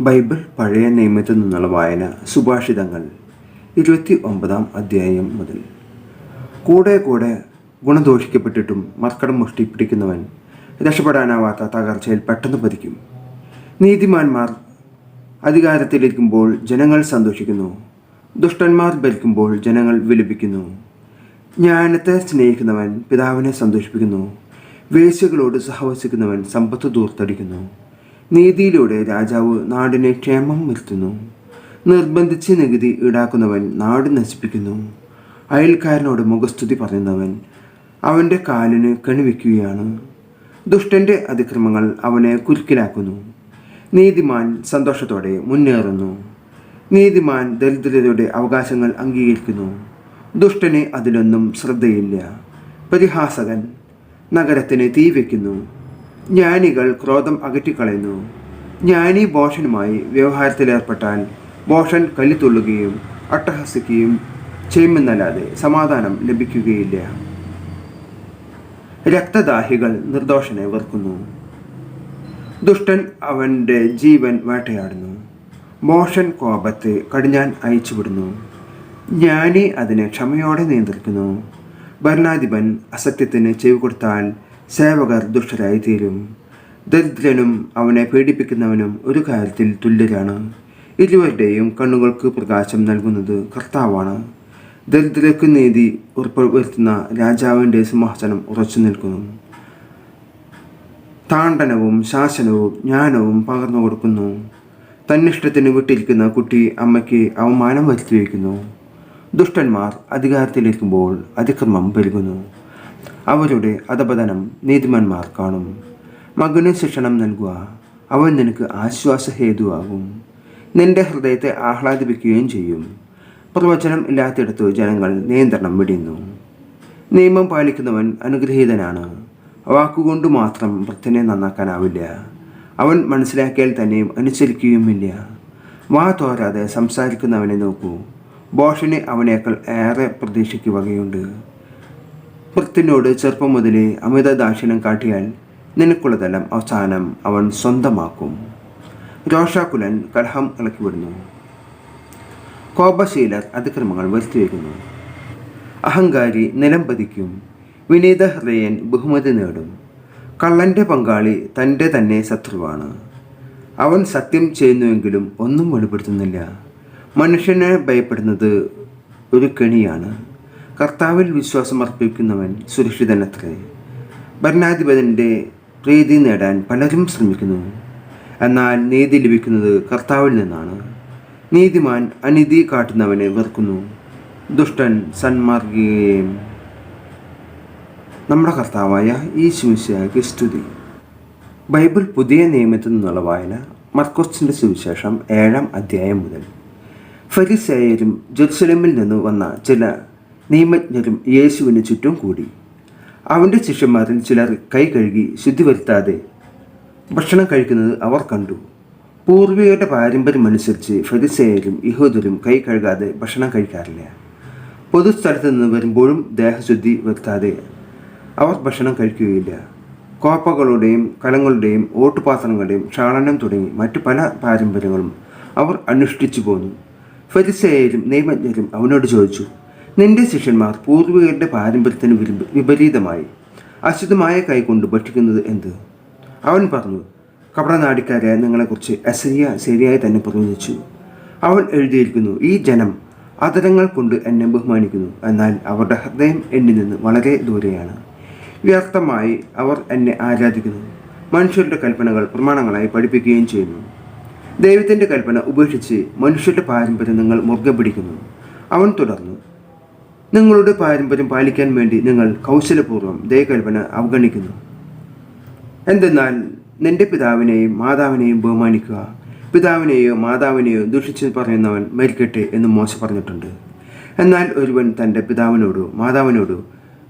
Bible പഴയ നിയമത്തിൽ നിന്നുള്ള വായന സുഭാഷിതങ്ങൾ. ഇരുപത്തി ഒമ്പതാം അധ്യായം മുതൽ. കൂടെ കൂടെ ഗുണദോഷിക്കപ്പെട്ടിട്ടും മർക്കടം മുഷ്ടി പിടിക്കുന്നവൻ രക്ഷപ്പെടാനാവാത്ത തകർച്ചയിൽ പെട്ടെന്ന് പതിക്കും. നീതിമാന്മാർ അധികാരത്തിലിരിക്കുമ്പോൾ ജനങ്ങൾ സന്തോഷിക്കുന്നു. ദുഷ്ടന്മാർ ഭരിക്കുമ്പോൾ ജനങ്ങൾ വിലപിക്കുന്നു. ജ്ഞാനത്തെ സ്നേഹിക്കുന്നവൻ പിതാവിനെ സന്തോഷിപ്പിക്കുന്നു. വേശ്യകളോട് സഹവസിക്കുന്നവൻ സമ്പത്ത് ദൂർത്തടിക്കുന്നു. നീതിയിലൂടെ രാജാവ് നാടിനെ ക്ഷേമം വരുത്തുന്നു. നിർബന്ധിച്ച് നികുതി ഈടാക്കുന്നവൻ നാട് നശിപ്പിക്കുന്നു. അയൽക്കാരനോട് മുഖസ്തുതി പറയുന്നവൻ അവന്റെ കാലിന് കണിവെക്കുകയാണ് ദുഷ്ടന്റെ അതിക്രമങ്ങൾ അവനെ കുരുക്കിലാക്കുന്നു. നീതിമാൻ സന്തോഷത്തോടെ മുന്നേറുന്നു. നീതിമാൻ ദരിദ്രരുടെ അവകാശങ്ങൾ അംഗീകരിക്കുന്നു. ദുഷ്ടന് അതിലൊന്നും ശ്രദ്ധയില്ല. പരിഹാസകൻ നഗരത്തിന് തീ വയ്ക്കുന്നു. ജ്ഞാനികൾ ക്രോധം അകറ്റിക്കളയുന്നു. ജ്ഞാനി ബോഷനുമായി വ്യവഹാരത്തിലേർപ്പെട്ടാൽ ബോഷൻ കല്ലിത്തുള്ളുകയും അട്ടഹസിക്കുകയും ചെയ്യുമെന്നല്ലാതെ സമാധാനം ലഭിക്കുകയില്ല. രക്തദാഹികൾ നിർദോഷനെ വെറുക്കുന്നു. ദുഷ്ടൻ അവന്റെ ജീവൻ വേട്ടയാടുന്നു. മോഷൻ കോപത്തെ കടിഞ്ഞാൻ അയച്ചുവിടുന്നു. ജ്ഞാനി അതിനെ ക്ഷമയോടെ നിയന്ത്രിക്കുന്നു. ഭരണാധിപൻ അസത്യത്തിന് ചെവി കൊടുത്താൽ സേവകർ ദുഷ്ടരായി തീരും ദരിദ്രനും അവനെ പേടിപ്പിക്കുന്നവനും ഒരു കാര്യത്തിൽ തുല്യരാണ്. ഇരുവരുടെയും കണ്ണുകൾക്ക് പ്രകാശം നൽകുന്നത് കർത്താവാണ്. ദരിദ്രർക്ക് നീതി ഉറപ്പുവരുത്തുന്ന രാജാവിന്റെ സിംഹാസനം ഉറച്ചു നിൽക്കുന്നു. താണ്ടനവും ശാസനവും ജ്ഞാനവും പകർന്നു കൊടുക്കുന്നു. തന്നിഷ്ടത്തിന് വിട്ടിരിക്കുന്ന കുട്ടി അമ്മയ്ക്ക് അവമാനം വരുത്തി വയ്ക്കുന്നു. ദുഷ്ടന്മാർ അധികാരത്തിലിരിക്കുമ്പോൾ അതിക്രമം പെരുകുന്നു. അവരുടെ അധപതനം നീതിമാന്മാർ കാണും. മകന് ശിക്ഷണം നൽകുക അവൻ നിനക്ക് ആശ്വാസഹേതുവാകും. നിന്റെ ഹൃദയത്തെ ആഹ്ലാദിപ്പിക്കുകയും ചെയ്യും. പ്രവചനം ഇല്ലാത്തിടത്ത് ജനങ്ങൾ നിയന്ത്രണം വിടുന്നു നിയമം പാലിക്കുന്നവൻ അനുഗ്രഹീതനാണ്. വാക്കുകൊണ്ട് മാത്രം വൃത്തിനെ നന്നാക്കാനാവില്ല. അവൻ മനസ്സിലാക്കിയാൽ തന്നെയും അനുസരിക്കുകയുമില്ല. വാ തോരാതെ സംസാരിക്കുന്നവനെ നോക്കൂ. ബോഷന് അവനേക്കാൾ ഏറെ പ്രതീക്ഷയ്ക്ക് വൃത്തിനോട് ചെറുപ്പം മുതലേ അമിത ദാക്ഷിണ്യം കാട്ടിയാൽ നിനക്കുള്ളതെല്ലാം അവസാനം അവൻ സ്വന്തമാക്കും. രോഷാകുലൻ കലഹം ഇളക്കിവിടുന്നു. കോപശീലർ അതിക്രമങ്ങൾ വരുത്തിവെക്കുന്നു. അഹങ്കാരി നിലം പതിക്കും. വിനീത ഹൃദയൻ ബഹുമതി നേടും. കള്ളന്റെ പങ്കാളി തന്റെ തന്നെ ശത്രുവാണ്. അവൻ സത്യം ചെയ്യുന്നുവെങ്കിലും ഒന്നും വെളിപ്പെടുത്തുന്നില്ല. മനുഷ്യനെ ഭയപ്പെടുന്നത് ഒരു കെണിയാണ്. കർത്താവിൽ വിശ്വാസം അർപ്പിക്കുന്നവൻ സുരക്ഷിതനത്രേ. ഭരണാധിപതിന്റെ പ്രീതി നേടാൻ പലരും ശ്രമിക്കുന്നു. എന്നാൽ നീതി ലഭിക്കുന്നത് കർത്താവിൽ നിന്നാണ്. നീതിമാൻ അനീതി കാട്ടുന്നവനെ വെറുക്കുന്നു. ദുഷ്ടൻ സന്മാർഗിയെയും. നമ്മുടെ കർത്താവായ ഈ ശുവിശേഷ സ്തുതി. ബൈബിൾ പുതിയ നിയമത്തിൽ നിന്നുള്ള വായന മർക്കോസിന്റെ സുവിശേഷം ഏഴാം അധ്യായം മുതൽ. ഫരിസേയരും ജെറുസലേമിൽ നിന്ന് വന്ന ചില നിയമജ്ഞരും യേശുവിന് ചുറ്റും കൂടി. അവന്റെ ശിഷ്യന്മാരിൽ ചിലർ കൈ കഴുകി ശുദ്ധി വരുത്താതെ ഭക്ഷണം കഴിക്കുന്നത് അവർ കണ്ടു. പൂർവികരുടെ പാരമ്പര്യമനുസരിച്ച് ഫരിസേയരും യഹൂദരും കൈ കഴുകാതെ ഭക്ഷണം കഴിക്കാറില്ല. പൊതുസ്ഥലത്ത് നിന്ന് വരുമ്പോഴും ദേഹശുദ്ധി വരുത്താതെ അവർ ഭക്ഷണം കഴിക്കുകയില്ല. കോപ്പകളുടെയും കലങ്ങളുടെയും ഓട്ടുപാത്രങ്ങളുടെയും ക്ഷാളനം തുടങ്ങി മറ്റു പല പാരമ്പര്യങ്ങളും അവർ അനുഷ്ഠിച്ചു പോന്നു. ഫരിസേയരും നിയമജ്ഞരും അവനോട് ചോദിച്ചു നിന്റെ ശിഷ്യന്മാർ പൂർവികരുടെ പാരമ്പര്യത്തിന് വിപരീതമായി അശുദ്ധമായ കൈകൊണ്ട് ഭക്ഷിക്കുന്നത് എന്ത്? അവൻ പറഞ്ഞു കപടനാടിക്കാരെ നിങ്ങളെക്കുറിച്ച് അസരിയ ശരിയായി തന്നെ പ്രവചിച്ചു. അവൻ എഴുതിയിരിക്കുന്നു ഈ ജനം അതരങ്ങൾ കൊണ്ട് എന്നെ ബഹുമാനിക്കുന്നു. എന്നാൽ അവരുടെ ഹൃദയം എന്നിൽ നിന്ന് വളരെ ദൂരെയാണ്. വ്യർത്ഥമായി അവർ എന്നെ ആരാധിക്കുന്നു. മനുഷ്യരുടെ കൽപ്പനകൾ പ്രമാണങ്ങളായി പഠിപ്പിക്കുകയും ചെയ്യുന്നു. ദൈവത്തിന്റെ കൽപ്പന ഉപേക്ഷിച്ച് മനുഷ്യരുടെ പാരമ്പര്യം നിങ്ങൾ മുറുകെ പിടിക്കുന്നു അവൻ തുടർന്നു നിങ്ങളുടെ പാരമ്പര്യം പാലിക്കാൻ വേണ്ടി നിങ്ങൾ കൗശലപൂർവം ദയകൽപ്പന അവഗണിക്കുന്നു. എന്തെന്നാൽ നിന്റെ പിതാവിനെയും മാതാവിനെയും ബഹുമാനിക്കുക. പിതാവിനെയോ മാതാവിനെയോ ദുഷിച്ച് പറയുന്നവൻ മരിക്കട്ടെ എന്ന് മോശ പറഞ്ഞിട്ടുണ്ട്. എന്നാൽ ഒരുവൻ തന്റെ പിതാവിനോടോ മാതാവിനോടോ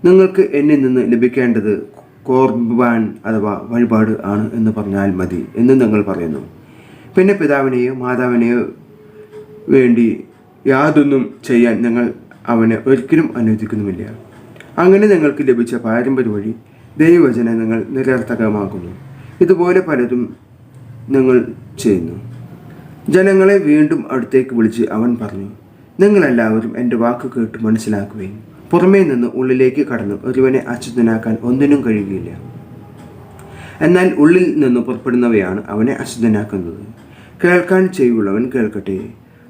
നിങ്ങൾക്ക് എന്നിൽ നിന്ന് ലഭിക്കേണ്ടത് കോർബാൻ അഥവാ വഴിപാട് ആണ് എന്ന് പറഞ്ഞാൽ മതി എന്ന് നിങ്ങൾ പറയുന്നു. പിന്നെ പിതാവിനെയോ മാതാവിനെയോ വേണ്ടി യാതൊന്നും ചെയ്യാൻ ഞങ്ങൾ അവനെ ഒരിക്കലും അനുവദിക്കുന്നുമില്ല. അങ്ങനെ നിങ്ങൾക്ക് ലഭിച്ച പാരമ്പര്യ വഴി ദൈവവചന നിങ്ങൾ നിരർത്ഥകമാക്കുന്നു ഇതുപോലെ പലതും നിങ്ങൾ ചെയ്യുന്നു. ജനങ്ങളെ വീണ്ടും അടുത്തേക്ക് വിളിച്ച് അവൻ പറഞ്ഞു നിങ്ങളെല്ലാവരും എന്റെ വാക്ക് കേട്ട് മനസ്സിലാക്കുകയും പുറമേ നിന്ന് ഉള്ളിലേക്ക് കടന്ന് ഒരുവനെ അശുദ്ധനാക്കാൻ ഒന്നിനും കഴിയുകയില്ല. എന്നാൽ ഉള്ളിൽ നിന്ന് പുറപ്പെടുന്നവയാണ് അവനെ അശുദ്ധനാക്കുന്നത്. കേൾക്കാൻ ചെയ്യുള്ളവൻ കേൾക്കട്ടെ.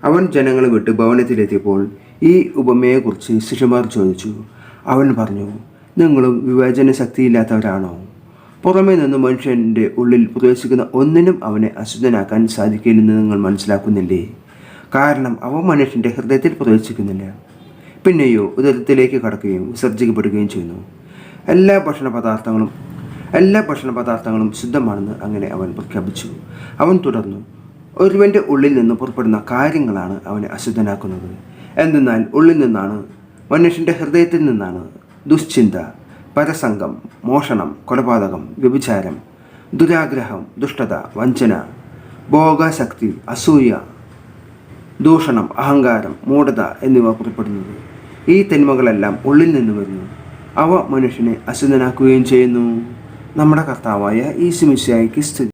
അവൻ ജനങ്ങളെ വിട്ട് ഭവനത്തിലെത്തിയപ്പോൾ ഈ ഉപമയെക്കുറിച്ച് ശിഷ്യന്മാർ ചോദിച്ചു. അവൻ പറഞ്ഞു നിങ്ങളും വിവേചന ശക്തിയില്ലാത്തവരാണോ പുറമേ നിന്ന് മനുഷ്യന്റെ ഉള്ളിൽ പ്രവേശിക്കുന്ന ഒന്നിനും അവനെ അശുദ്ധനാക്കാൻ സാധിക്കില്ലെന്ന് നിങ്ങൾ മനസ്സിലാക്കുന്നില്ലേ? കാരണം അവ മനുഷ്യന്റെ ഹൃദയത്തിൽ പ്രവേശിക്കുന്നില്ല. പിന്നെയോ ഉദരത്തിലേക്ക് കടക്കുകയും വിസർജിക്കപ്പെടുകയും ചെയ്യുന്നു. എല്ലാ ഭക്ഷണ പദാർത്ഥങ്ങളും എല്ലാ ഭക്ഷണ പദാർത്ഥങ്ങളും ശുദ്ധമാണെന്ന് അങ്ങനെ അവൻ പ്രഖ്യാപിച്ചു. അവൻ തുടർന്നു ഒരുവന്റെ ഉള്ളിൽ നിന്ന് പുറപ്പെടുന്ന കാര്യങ്ങളാണ് അവനെ അശുദ്ധനാക്കുന്നത്. എന്തെന്നാൽ ഉള്ളിൽ നിന്നാണ് മനുഷ്യന്റെ ഹൃദയത്തിൽ നിന്നാണ് ദുശ്ചിന്ത പരസംഗം മോഷണം കൊലപാതകം വ്യഭിചാരം ദുരാഗ്രഹം ദുഷ്ടത വഞ്ചന ഭോഗാസക്തി അസൂയ ദൂഷണം അഹങ്കാരം മൂഢത എന്നിവ പുറപ്പെടുന്നത്. ഈ തിന്മകളെല്ലാം ഉള്ളിൽ നിന്ന് വരുന്നു. അവ മനുഷ്യനെ അശുദ്ധനാക്കുകയും ചെയ്യുന്നു. നമ്മുടെ കർത്താവായ ഈ സിമിശായിക്ക് സ്ഥിതി